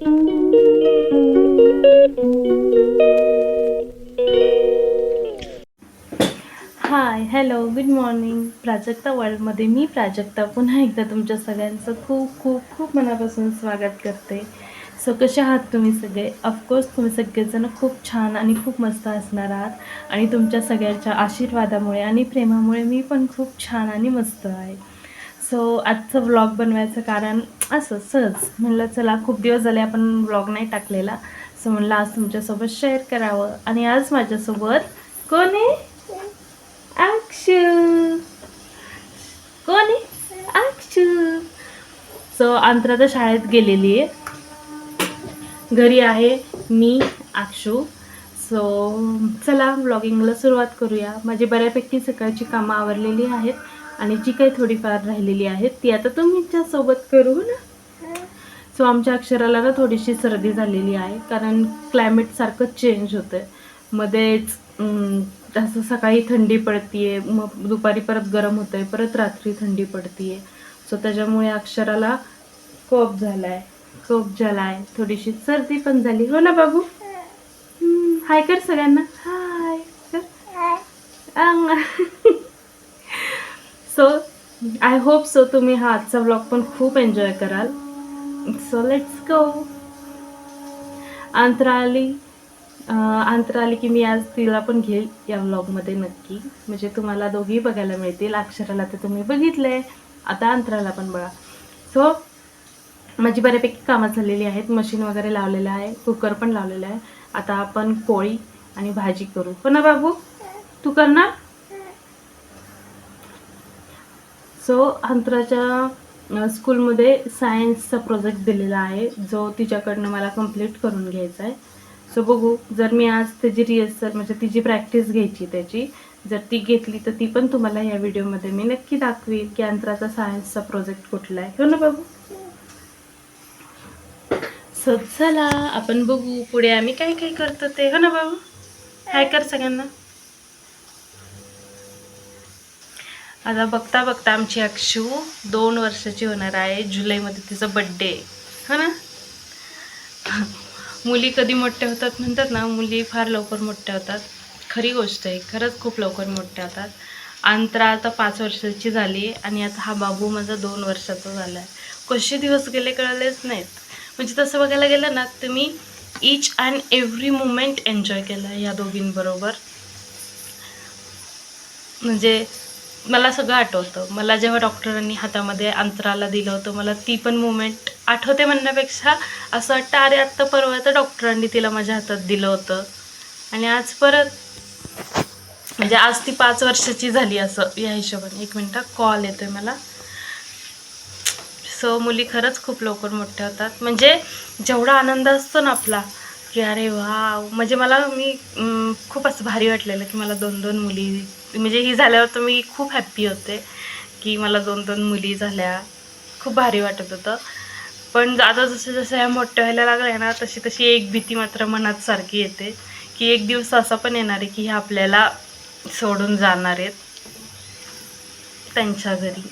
Hi hello good morning Prajakta वर्ल्डमध्ये मी प्राजक्ता. पुन्हा एकदा तुमच्या सगळ्यांचं खूप खूप खूप मनापासून स्वागत करते. सो कसे आहात तुम्ही सगळे? ऑफकोर्स तुम्ही सगळेजण खूप छान आणि खूप मस्त असणार आहात. आणि तुमच्या सगळ्यांच्या आशीर्वादामुळे आणि प्रेमामुळे मी पण खूप छान आणि मस्त आहे. सो आजचं व्लॉग बनवायचं कारण असं सहज म्हणलं चला खूप दिवस झाले आपण व्लॉग नाही टाकलेला. सो म्हणलं आज तुमच्यासोबत शेअर करावं. आणि आज माझ्यासोबत कोण आहे? अक्षू. कोण आहे? अक्षू. सो अंतरा तर शाळेत गेलेली आहे. घरी आहे मी अक्षू. सो चला व्लॉगिंगला सुरुवात करूया. माझी बऱ्यापैकी सकाळची कामं आवरलेली आहेत. आणि जी काही थोडीफार राहिलेली आहेत ती आता तुमच्यासोबत करू ना? सो आमच्या अक्षराला ना थोडीशी सर्दी झालेली आहे कारण क्लायमेट सारखं चेंज होतं आहे मध्येच असं सकाळी थंडी पडतीये मग दुपारी परत गरम होतं आहे परत रात्री थंडी पडतीये. सो त्याच्यामुळे अक्षराला कफ झाला आहे कफ झाला आहे थोडीशी सर्दी पण झाली. हो ना बाबू? हाय कर सगळ्यांना. हाय कर. सो आय होप सो तुम्ही हा आजचा व्लॉग पण खूप एन्जॉय कराल. सो लेट्स गो अंतराली अं, अंतराली की मी आज तिला पण घेईल या व्लॉगमध्ये नक्की. म्हणजे तुम्हाला दोघी बघायला मिळतील. अक्षराला तर तुम्ही बघितलंय. आता अंतराला पण बघा. सो माझी बऱ्यापैकी कामं झालेली आहेत. मशीन वगैरे लावलेलं आहे. कुकर पण लावलेलं आहे. आता आपण पोळी आणि भाजी करू. हो ना बाबू? तू करणार? सो अंतराच्या स्कूलमध्ये सायन्सचा प्रोजेक्ट दिलेला आहे. जो तिच्याकडनं मला कंप्लीट करून घ्यायचा आहे. सो बघू जर मी आज त्याची रिहर्सल म्हणजे तिची प्रॅक्टिस घ्यायची त्याची जर ती घेतली तर ती पण तुम्हाला या व्हिडिओमध्ये मी नक्की दाखवील की अंतराचा सायन्सचा प्रोजेक्ट कुठला आहे. हो ना बाबू? सो चला आपण बघू पुढे आम्ही काय काय करतो ते. हो ना बाबू? काय कर सगळ्यांना. आता बघता बघता आमची अक्षू दोन वर्षाची होणार आहे. जुलैमध्ये तिचा बड्डे हो ना? मुली कधी मोठ्या होतात म्हणतात ना मुली फार लवकर मोठ्या होतात. खरी गोष्ट आहे खरंच खूप लवकर मोठ्या होतात. अंतरा आता पाच वर्षाची झाली आणि आता हा बाबू माझा दोन वर्षाचा झाला आहे कसे दिवस गेले कळलेच नाहीत. म्हणजे तसं बघायला गेलं ना तुम्ही each and every moment enjoy केला या दोघींबरोबर. म्हणजे मला सगळं आठवतं. मला जेव्हा डॉक्टरांनी हातामध्ये अंतराला दिलं होतं मला ती पण मुमेंट आठवते म्हणण्यापेक्षा असं वाटतं अरे आत्ता परवा तर डॉक्टरांनी तिला माझ्या हातात दिलं होतं. आणि आज परत म्हणजे आज ती पाच वर्षाची झाली असं या हिशोबाने. एक मिनटं कॉल येतोय मला. सो मुली खरंच खूप लवकर मोठ्या होतात. म्हणजे जेवढा आनंद असतो ना आपला की अरे वा म्हणजे मला मी खूप असं भारी वाटलेलं की मला दोन दोन मुली म्हणजे ही झाल्यावर तर मी खूप हॅप्पी होते की मला दोन दोन मुली झाल्या. खूप भारी वाटत होतं. पण आता जसं जसं ह्या मोठ्या व्हायला लागल्या ना तशी तशी एक भीती मात्र मनात सारखी येते की एक दिवस असा पण येणार आहे की ह्या आपल्याला सोडून जाणार आहेत त्यांच्या घरी.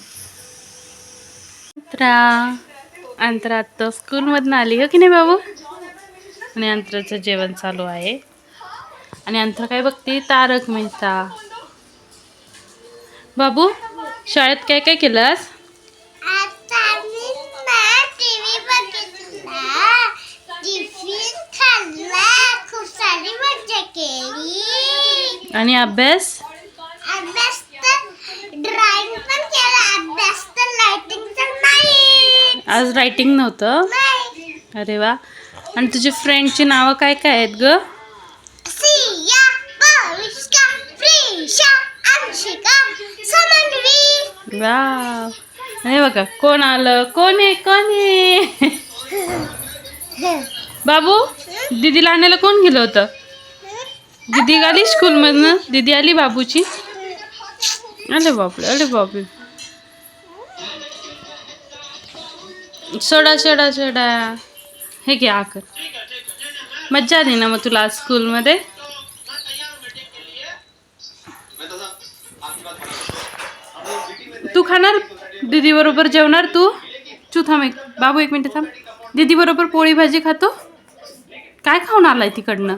अंतरा अंतरा आता स्कूलमधनं आली हो की नाही बाबू? आणि अंतराचं जेवण चालू आहे. आणि अंतरा काय बघते? तारक मेहता. बाबू शाळेत काय काय केलंस? आणि अभ्यास? अभ्यास ड्रॉइंग पण केला. अभ्यास तर लाइटिंग तर नाही. आज रायटिंग नव्हतं? अरे वा. आणि तुझी फ्रेंडची नावं काय काय आहेत ग? वा बघा कोण आलं? कोण आहे? कोण आहे? बाबू दीदीला आणायला कोण गेलं होतं? दीदी आली स्कूलमधनं दीदी आली बाबूची? अरे बापरे अरे बापरे. सोडा सोडा सोडा. हे घे आकर. मज्जा आली ना मग तुला आज स्कूलमध्ये? तू खाणार? दीदी बरोबर जेवणार तू? तू थांब एक बाबू एक मिनिट थांब. दीदी बरोबर पोळी भाजी खातो? काय खाऊन आलाय तिकडनं?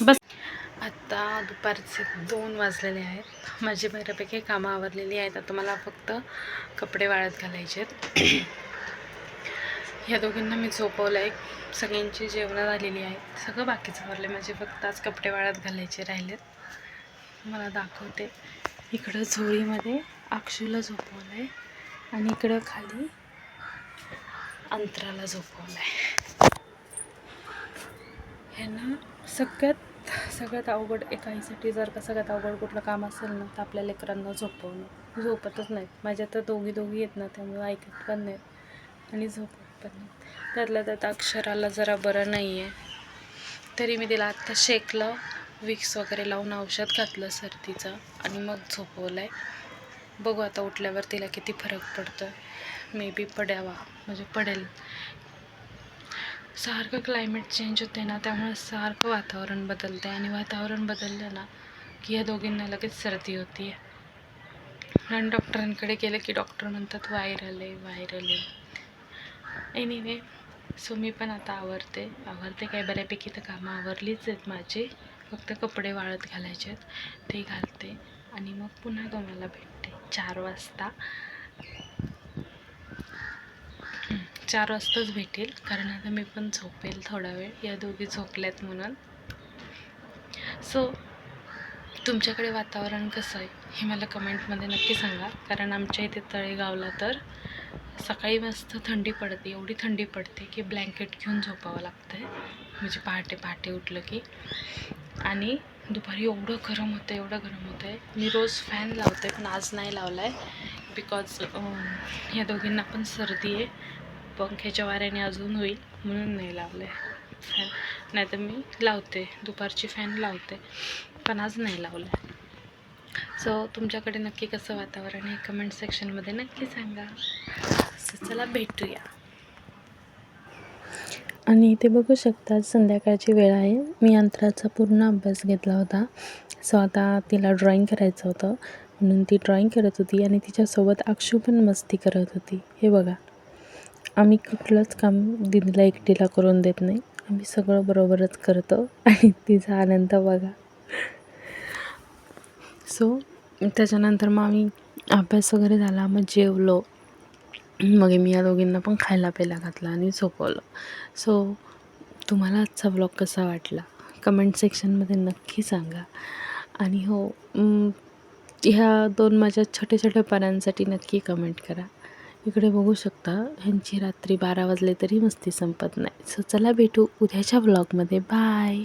बस. आता दुपारचे दोन वाजलेले आहेत. माझी बऱ्यापैकी कामं आवरलेली आहेत. आता मला फक्त कपडे वाळत घालायचे आहेत ह्या दोघींना मी झोपवलं आहे सगळ्यांची जेवणं झालेली आहेत सगळं बाकीचं भरलं माझे फक्त आज कपडे वाळत घालायचे राहिलेत. मला दाखवते. इकडं झोळीमध्ये अक्षूला झोपवलं आहे आणि इकडं खाली अंतराला झोपवलं आहे ह्यांना सगळ्यात सगळ्यात अवघड एका आईसाठी जर का सगळ्यात अवघड कुठलं काम असेल ना तर आपल्या लेकरांना झोपवणं. झोपतच नाहीत. माझ्या तर दोघी दोघी आहेत ना त्यामुळे ऐकत पण नाहीत. आणि झोप पण त्यातल्या त्यात अक्षराला जरा बरं नाही आहे तरी मी तिला आत्ता शेकलं विक्स वगैरे लावून औषध घातलं सर्दीचं आणि मग झोपवलं आहे बघू आता उठल्यावर तिला किती फरक पडतो आहे मे बी पडावा म्हणजे पडेल. सारखं क्लायमेट चेंज होते ना त्यामुळे सारखं वातावरण बदलतं आहे आणि वातावरण बदललं ना की या दोघींना लगेच सर्दी होती आहे आणि डॉक्टरांकडे गेलं की डॉक्टर म्हणतात व्हायरल आहे व्हायरल आहे. एनिवे सो मी पण आता आवरते. आवरते काय बऱ्यापैकी तर कामं आवरलीच आहेत माझी. फक्त कपडे वाळत घालायचे आहेत. ते घालते. आणि मग पुन्हा तुम्हाला भेटते. चार वाजता. चार वाजताच भेटेल. कारण आता मी पण झोपेल थोडा वेळ. या दोघी झोपल्यात म्हणून. सो तुमच्याकडे वातावरण कसं आहे? हे मला कमेंटमध्ये नक्की सांगा. कारण आमच्या इथे तळेगावला तर सकाळी मस्त थंडी पडते एवढी थंडी पडते की ब्लँकेट घेऊन झोपावं लागतं आहे म्हणजे पहाटे पहाटे उठलं की. आणि दुपारी एवढं गरम होतं एवढं गरम होतं आहे मी रोज फॅन लावते पण आज नाही लावला आहे बिकॉज या दोघींना पण सर्दी आहे. पंख्याच्या वाऱ्याने अजून होईल म्हणून नाही लावलं आहे फॅन नाही तर मी लावते दुपारची फॅन लावते. पण आज नाही लावलं आहे सो तुमच्याकडे नक्की कसं वातावरण आहे? कमेंट सेक्शनमध्ये नक्की सांगा. सो चला भेटूया. आणि इथे बघू शकता संध्याकाळची वेळ आहे. मी अंतराचा पूर्ण अभ्यास घेतला होता. सो आता तिला ड्रॉईंग करायचं होतं. म्हणून ती ड्रॉईंग करत होती आणि तिच्यासोबत अक्षू पण मस्ती करत होती. हे बघा. आम्ही कुठलंच काम दिदीला एकटीला करून देत नाही. आम्ही सगळं बरोबरच करतो. आणि तिचा आनंद बघा. सो त्याच्यानंतर मग आम्ही अभ्यास वगैरे झाला मग जेवलो. मग मी या दोघींना पण खायला प्यायला घातलं आणि झोपवलं. सो तुम्हाला आजचा ब्लॉग कसा वाटला? कमेंट सेक्शनमध्ये नक्की सांगा. आणि हो ह्या दोन माझ्या छोट्या छोट्या पानांसाठी नक्की कमेंट करा. इकडे बघू शकता ह्यांची रात्री बारा वाजले तरी मस्ती संपत नाही. सो चला भेटू उद्याच्या ब्लॉगमध्ये बाय